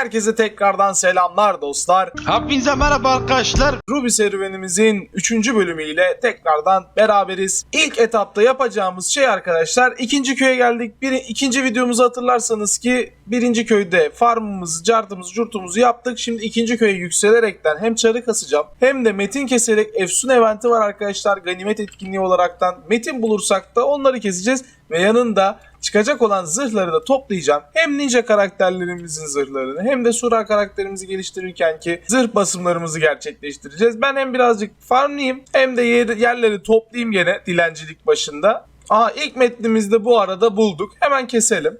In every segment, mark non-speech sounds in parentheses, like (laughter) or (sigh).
Herkese tekrardan selamlar dostlar. Hepinize merhaba arkadaşlar. Ruby serüvenimizin 3. bölümüyle tekrardan beraberiz. İlk etapta yapacağımız şey arkadaşlar ikinci köye geldik. Bir, ikinci videomuzu hatırlarsanız ki birinci köyde farmımızı, cartımızı, curtumuzu yaptık. Şimdi ikinci köye yükselerekten hem çarı kasacağım hem de metin keserek Efsun eventi var arkadaşlar. Ganimet etkinliği olaraktan metin bulursak da onları keseceğiz. Ve yanında çıkacak olan zırhları da toplayacağım. Hem ninja karakterlerimizin zırhlarını hem de sura karakterimizi geliştirirken ki zırh basımlarımızı gerçekleştireceğiz. Ben hem birazcık farmlayayım hem de yer- yerleri toplayayım gene dilencilik başında. Aha ilk metnimizde bu arada bulduk. Hemen keselim.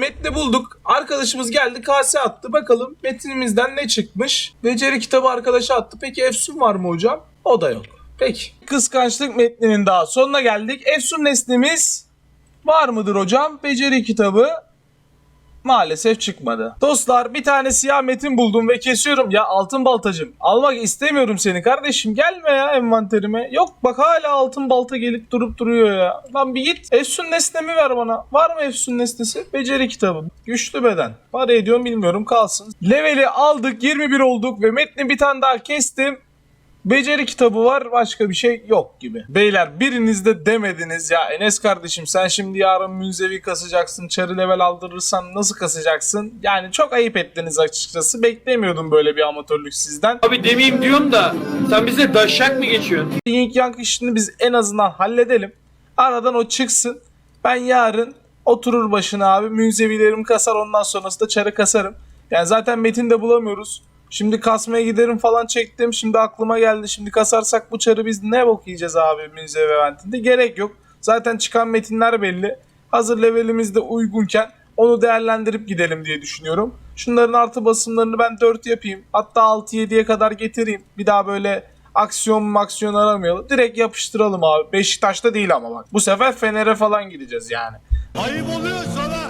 Metni bulduk. Arkadaşımız geldi kase attı. Bakalım metinimizden ne çıkmış? Beceri kitabı arkadaşa attı. Peki Efsun var mı hocam? O da yok. Peki. Kıskançlık metninin daha sonuna geldik. Efsun nesnemiz var mıdır hocam? Beceri kitabı maalesef çıkmadı. Dostlar bir tane siyah metin buldum ve kesiyorum. Ya altın baltacım almak istemiyorum seni kardeşim. Gelme ya envanterime. Yok bak hala altın balta gelip durup duruyor ya. Lan bir git. Efsun nesnemi ver bana. Var mı Efsun nesnesi? Beceri kitabı. Güçlü beden. Para ediyorum bilmiyorum kalsın. Leveli aldık 21 olduk ve metni bir tane daha kestim. Beceri kitabı var başka bir şey yok gibi. Beyler biriniz de demediniz ya Enes kardeşim sen şimdi yarın münzevi kasacaksın çarı level aldırırsan nasıl kasacaksın? Yani çok ayıp ettiniz açıkçası beklemiyordum böyle bir amatörlük sizden. Abi demeyeyim diyorsun da sen bize daşak mı geçiyorsun? Yin Yang işini biz en azından halledelim. Aradan o çıksın. Ben yarın oturur başına abi münzevilerimi kasar ondan sonrası da çarı kasarım. Yani zaten metin de bulamıyoruz. Şimdi kasmaya giderim falan çektim. Şimdi aklıma geldi. Şimdi kasarsak bu çarı biz ne bok yiyeceğiz abi münzevi eventinde? Gerek yok. Zaten çıkan metinler belli. Hazır levelimiz de uygunken onu değerlendirip gidelim diye düşünüyorum. Şunların artı basımlarını ben 4 yapayım. Hatta 6-7'ye kadar getireyim. Bir daha böyle aksiyon maksiyon aramayalım. Direkt yapıştıralım abi. Beşiktaş'ta değil ama bak. Bu sefer Fener'e falan gideceğiz yani. Ayıp oluyor sana.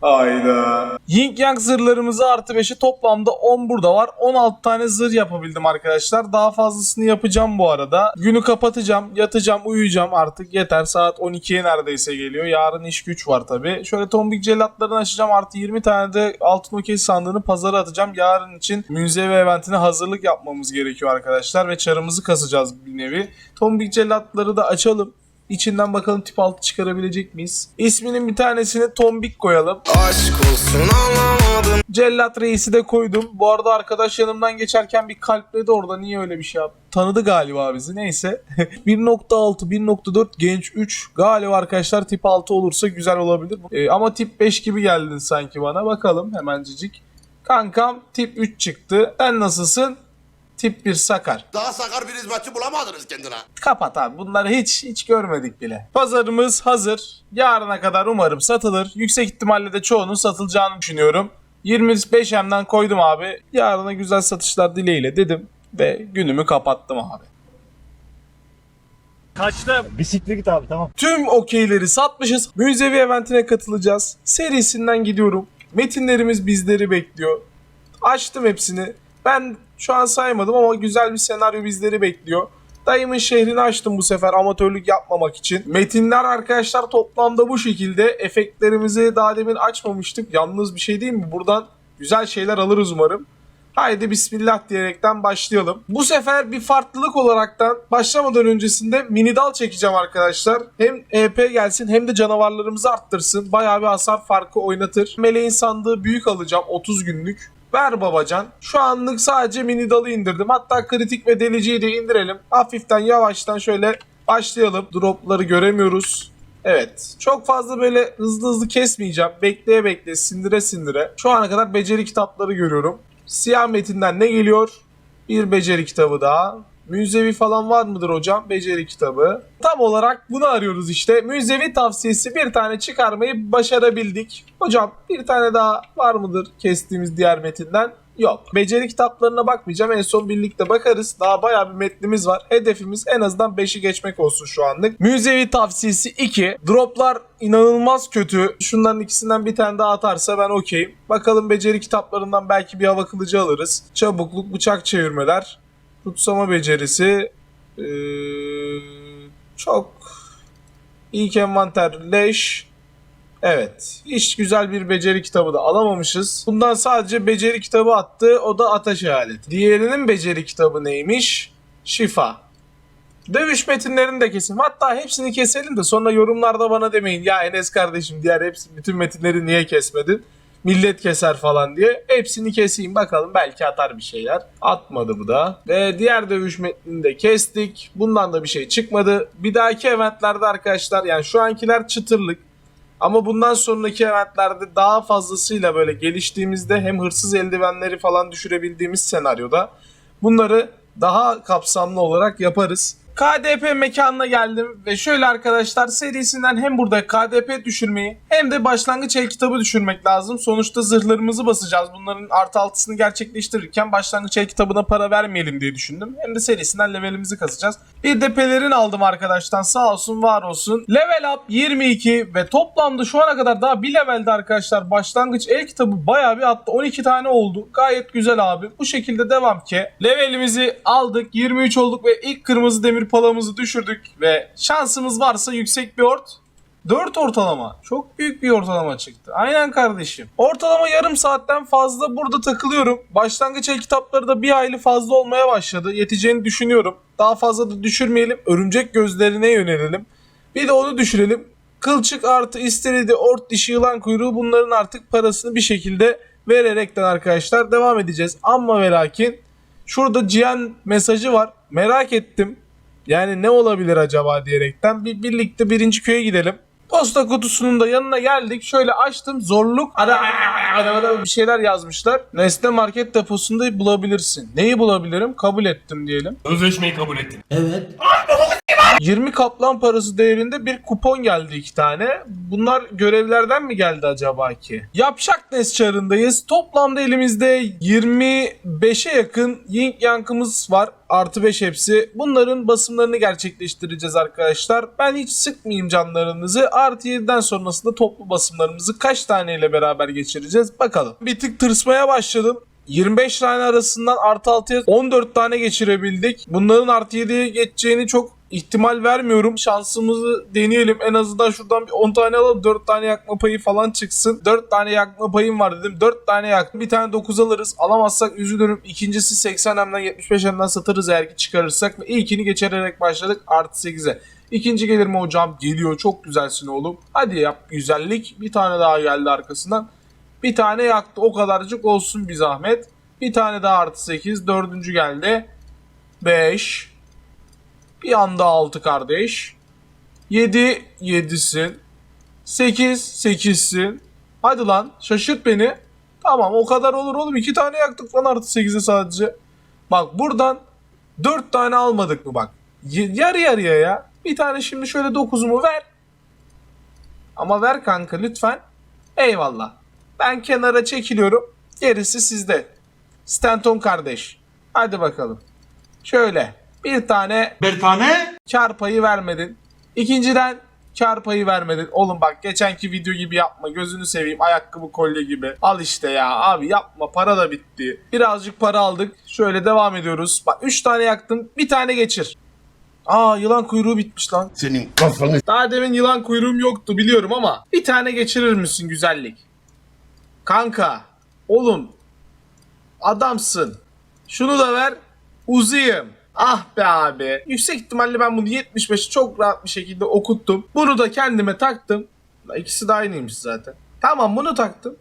Hayda. Yin Yang zırhlarımızı artı 5'i toplamda 10 burada var. 16 tane zırh yapabildim arkadaşlar. Daha fazlasını yapacağım bu arada. Günü kapatacağım, yatacağım, uyuyacağım artık. Yeter saat 12'ye neredeyse geliyor. Yarın iş güç var tabi. Şöyle tombik cellatlarını açacağım. Artı 20 tane de altın okey sandığını pazara atacağım. Yarın için münzevi eventine hazırlık yapmamız gerekiyor arkadaşlar. Ve çarımızı kasacağız bir nevi. Tombik cellatları da açalım. İçinden bakalım tip altı çıkarabilecek miyiz? İsminin bir tanesini Tombik koyalım. Aşk olsun anlamadım Cellat reisi de koydum. Bu arada arkadaş yanımdan geçerken bir kalpledi orada. Niye öyle bir şey yaptı? Tanıdı galiba bizi. Neyse. (laughs) 1.6, 1.4, genç 3. Galiba arkadaşlar tip 6 olursa güzel olabilir. Ee, ama tip 5 gibi geldin sanki bana. Bakalım hemencik. Kankam tip 3 çıktı. Sen nasılsın? Tip 1 sakar. Daha sakar bir hizmetçi bulamadınız kendine. Kapat abi. Bunları hiç hiç görmedik bile. Pazarımız hazır. Yarına kadar umarım satılır. Yüksek ihtimalle de çoğunun satılacağını düşünüyorum. 25M'den koydum abi. Yarına güzel satışlar dileğiyle dedim. Ve günümü kapattım abi. Bisiklet git abi tamam. Tüm okeyleri satmışız. Müzevi eventine katılacağız. Serisinden gidiyorum. Metinlerimiz bizleri bekliyor. Açtım hepsini. Ben şu an saymadım ama güzel bir senaryo bizleri bekliyor. Dayımın şehrini açtım bu sefer amatörlük yapmamak için. Metinler arkadaşlar toplamda bu şekilde. Efektlerimizi daha demin açmamıştık. Yalnız bir şey değil mi? Buradan güzel şeyler alırız umarım. Haydi bismillah diyerekten başlayalım. Bu sefer bir farklılık olaraktan başlamadan öncesinde mini dal çekeceğim arkadaşlar. Hem EP gelsin hem de canavarlarımızı arttırsın. Bayağı bir hasar farkı oynatır. Meleğin sandığı büyük alacağım 30 günlük. Ver babacan. Şu anlık sadece mini dalı indirdim. Hatta kritik ve deliciyi de indirelim. Hafiften yavaştan şöyle başlayalım. Dropları göremiyoruz. Evet. Çok fazla böyle hızlı hızlı kesmeyeceğim. Bekleye bekleye, sindire sindire. Şu ana kadar beceri kitapları görüyorum. Siyah metinden ne geliyor? Bir beceri kitabı daha. Müzevi falan var mıdır hocam? Beceri kitabı. Tam olarak bunu arıyoruz işte. Müzevi tavsiyesi bir tane çıkarmayı başarabildik. Hocam bir tane daha var mıdır kestiğimiz diğer metinden? Yok. Beceri kitaplarına bakmayacağım. En son birlikte bakarız. Daha bayağı bir metnimiz var. Hedefimiz en azından 5'i geçmek olsun şu anlık. Müzevi tavsiyesi 2. Droplar inanılmaz kötü. Şunların ikisinden bir tane daha atarsa ben okeyim. Bakalım beceri kitaplarından belki bir hava kılıcı alırız. Çabukluk, bıçak çevirmeler. Tutsama becerisi. Ee, çok İlk envanter leş. Evet. Hiç güzel bir beceri kitabı da alamamışız. Bundan sadece beceri kitabı attı. O da ateş aleti. Diğerinin beceri kitabı neymiş? Şifa. Dövüş metinlerini de kesin. Hatta hepsini keselim de sonra yorumlarda bana demeyin. Ya Enes kardeşim diğer hepsi bütün metinleri niye kesmedin? Millet keser falan diye. Hepsini keseyim bakalım belki atar bir şeyler. Atmadı bu da. Ve diğer dövüş metnini de kestik. Bundan da bir şey çıkmadı. Bir dahaki eventlerde arkadaşlar yani şu ankiler çıtırlık. Ama bundan sonraki eventlerde daha fazlasıyla böyle geliştiğimizde hem hırsız eldivenleri falan düşürebildiğimiz senaryoda bunları daha kapsamlı olarak yaparız. KDP mekanına geldim ve şöyle arkadaşlar serisinden hem burada KDP düşürmeyi hem de başlangıç el kitabı düşürmek lazım. Sonuçta zırhlarımızı basacağız. Bunların artı altısını gerçekleştirirken başlangıç el kitabına para vermeyelim diye düşündüm. Hem de serisinden levelimizi kasacağız. Bir de pelerin aldım arkadaştan sağ olsun var olsun. Level up 22 ve toplamda şu ana kadar daha bir levelde arkadaşlar başlangıç el kitabı bayağı bir attı. 12 tane oldu. Gayet güzel abi. Bu şekilde devam ki. Levelimizi aldık. 23 olduk ve ilk kırmızı demir palamızı düşürdük. Ve şansımız varsa yüksek bir ort. 4 ortalama. Çok büyük bir ortalama çıktı. Aynen kardeşim. Ortalama yarım saatten fazla burada takılıyorum. Başlangıç el kitapları da bir aylı fazla olmaya başladı. Yeteceğini düşünüyorum. Daha fazla da düşürmeyelim. Örümcek gözlerine yönelelim. Bir de onu düşürelim. Kılçık artı isteridi, ort dişi, yılan kuyruğu bunların artık parasını bir şekilde vererekten arkadaşlar devam edeceğiz. Ama ve lakin şurada Cihan mesajı var. Merak ettim. Yani ne olabilir acaba diyerekten bir birlikte birinci köye gidelim. Posta kutusunun da yanına geldik. Şöyle açtım. Zorluk. Ara, ara, ara bir şeyler yazmışlar. Nesne market deposunda bulabilirsin. Neyi bulabilirim? Kabul ettim diyelim. Sözleşmeyi kabul ettin. 20 kaplan parası değerinde bir kupon geldi iki tane. Bunlar görevlerden mi geldi acaba ki? Yapşak Nes çarındayız. Toplamda elimizde 25'e yakın Ying Yank'ımız var. Artı 5 hepsi. Bunların basımlarını gerçekleştireceğiz arkadaşlar. Ben hiç sıkmayayım canlarınızı. Artı 7'den sonrasında toplu basımlarımızı kaç taneyle beraber geçireceğiz bakalım. Bir tık tırsmaya başladım. 25 tane arasından artı 6'ya 14 tane geçirebildik. Bunların artı 7'ye geçeceğini çok ihtimal vermiyorum. Şansımızı deneyelim. En azından şuradan bir 10 tane alalım. 4 tane yakma payı falan çıksın. 4 tane yakma payım var dedim. 4 tane yaktım. Bir tane 9 alırız. Alamazsak üzülürüm. İkincisi 80 hemden 75 hemden satarız eğer ki çıkarırsak. Ve ilkini geçirerek başladık. Artı 8'e. İkinci gelir mi hocam? Geliyor. Çok güzelsin oğlum. Hadi yap güzellik. Bir tane daha geldi arkasından. Bir tane yaktı. O kadarcık olsun bir zahmet. Bir tane daha artı 8. Dördüncü geldi. 5. Bir anda 6 kardeş. 7. 7'sin. 8. 8'sin. Hadi lan şaşırt beni. Tamam o kadar olur oğlum. 2 tane yaktık lan artı 8'e sadece. Bak buradan 4 tane almadık mı bak. Yarı yarıya ya. Bir tane şimdi şöyle 9'umu ver. Ama ver kanka lütfen. Eyvallah. Ben kenara çekiliyorum. Gerisi sizde. Stanton kardeş. Hadi bakalım. Şöyle. Bir tane Bir tane. kar payı vermedin. İkinciden kar payı vermedin. Oğlum bak geçenki video gibi yapma. Gözünü seveyim. Ayakkabı kolye gibi. Al işte ya. Abi yapma. Para da bitti. Birazcık para aldık. Şöyle devam ediyoruz. Bak 3 tane yaktım. Bir tane geçir. Aa yılan kuyruğu bitmiş lan. Senin kafanı Daha demin yılan kuyruğum yoktu biliyorum ama bir tane geçirir misin güzellik? Kanka, oğlum, adamsın. Şunu da ver, uzayım. Ah be abi. Yüksek ihtimalle ben bunu 75'i çok rahat bir şekilde okuttum. Bunu da kendime taktım. İkisi de aynıymış zaten. Tamam bunu taktım.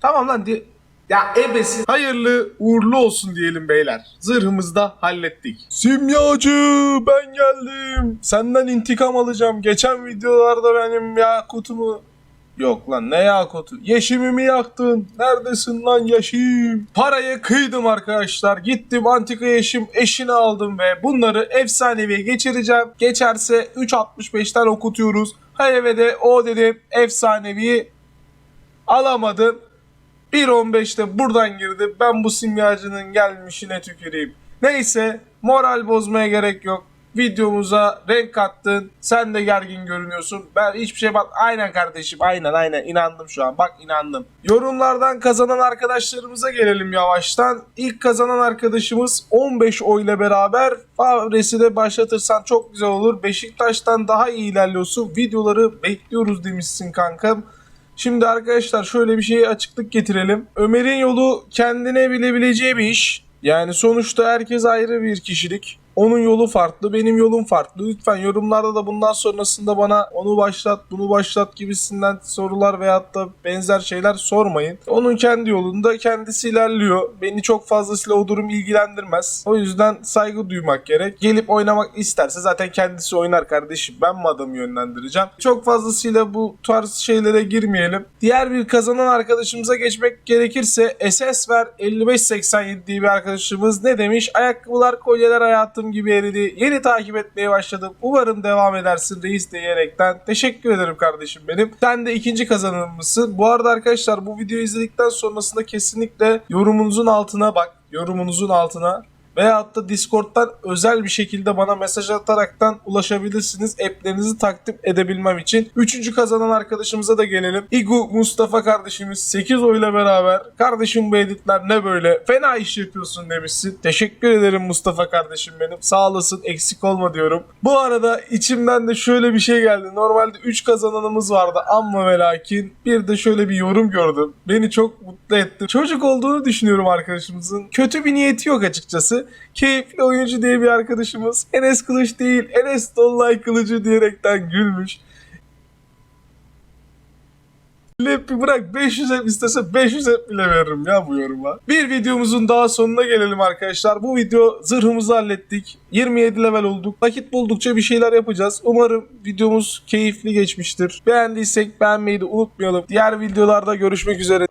Tamam lan diye. Ya ebesi. Hayırlı uğurlu olsun diyelim beyler. Zırhımızı da hallettik. Simyacı ben geldim. Senden intikam alacağım. Geçen videolarda benim yakutumu Yok lan ne yakutu? Yeşimimi yaktın. Neredesin lan Yeşim? Parayı kıydım arkadaşlar. Gittim antika Yeşim eşini aldım ve bunları efsaneviye geçireceğim. Geçerse 3.65'ten okutuyoruz. Hayır ve de o dedim efsanevi alamadım. 1.15'te buradan girdi. Ben bu simyacının gelmişine tüküreyim. Neyse moral bozmaya gerek yok. Videomuza renk kattın. Sen de gergin görünüyorsun. Ben hiçbir şey bak. Aynen kardeşim. Aynen aynen. inandım şu an. Bak inandım. Yorumlardan kazanan arkadaşlarımıza gelelim yavaştan. İlk kazanan arkadaşımız 15 oyla beraber Favres'i de başlatırsan çok güzel olur. Beşiktaş'tan daha iyi ilerliyorsun. Videoları bekliyoruz demişsin kankam. Şimdi arkadaşlar şöyle bir şeye açıklık getirelim. Ömer'in yolu kendine bilebileceği bir iş. Yani sonuçta herkes ayrı bir kişilik. Onun yolu farklı, benim yolum farklı. Lütfen yorumlarda da bundan sonrasında bana onu başlat, bunu başlat gibisinden sorular veyahut da benzer şeyler sormayın. Onun kendi yolunda kendisi ilerliyor. Beni çok fazlasıyla o durum ilgilendirmez. O yüzden saygı duymak gerek. Gelip oynamak isterse zaten kendisi oynar kardeşim. Ben mi adamı yönlendireceğim? Çok fazlasıyla bu tarz şeylere girmeyelim. Diğer bir kazanan arkadaşımıza geçmek gerekirse SS ver 5587 diye bir arkadaşımız ne demiş? Ayakkabılar, kolyeler hayatım gibi eridi. Yeni takip etmeye başladım. Umarım devam edersin reis diyerekten. Teşekkür ederim kardeşim benim. Sen de ikinci kazanımımızsın. Bu arada arkadaşlar bu videoyu izledikten sonrasında kesinlikle yorumunuzun altına bak. Yorumunuzun altına veyahut da Discord'dan özel bir şekilde bana mesaj ataraktan ulaşabilirsiniz. App'lerinizi takdim edebilmem için. Üçüncü kazanan arkadaşımıza da gelelim. İgu Mustafa kardeşimiz 8 oyla beraber. Kardeşim bu editler ne böyle? Fena iş yapıyorsun demişsin. Teşekkür ederim Mustafa kardeşim benim. Sağ olasın eksik olma diyorum. Bu arada içimden de şöyle bir şey geldi. Normalde 3 kazananımız vardı amma ve lakin bir de şöyle bir yorum gördüm. Beni çok mutlu etti. Çocuk olduğunu düşünüyorum arkadaşımızın. Kötü bir niyeti yok açıkçası. Keyifli oyuncu diye bir arkadaşımız. Enes Kılıç değil Enes Dolunay Kılıcı diyerekten gülmüş. Lepi bırak 500 hep istese 500 hep bile veririm ya bu yoruma. Bir videomuzun daha sonuna gelelim arkadaşlar. Bu video zırhımızı hallettik. 27 level olduk. Vakit buldukça bir şeyler yapacağız. Umarım videomuz keyifli geçmiştir. Beğendiysek beğenmeyi de unutmayalım. Diğer videolarda görüşmek üzere.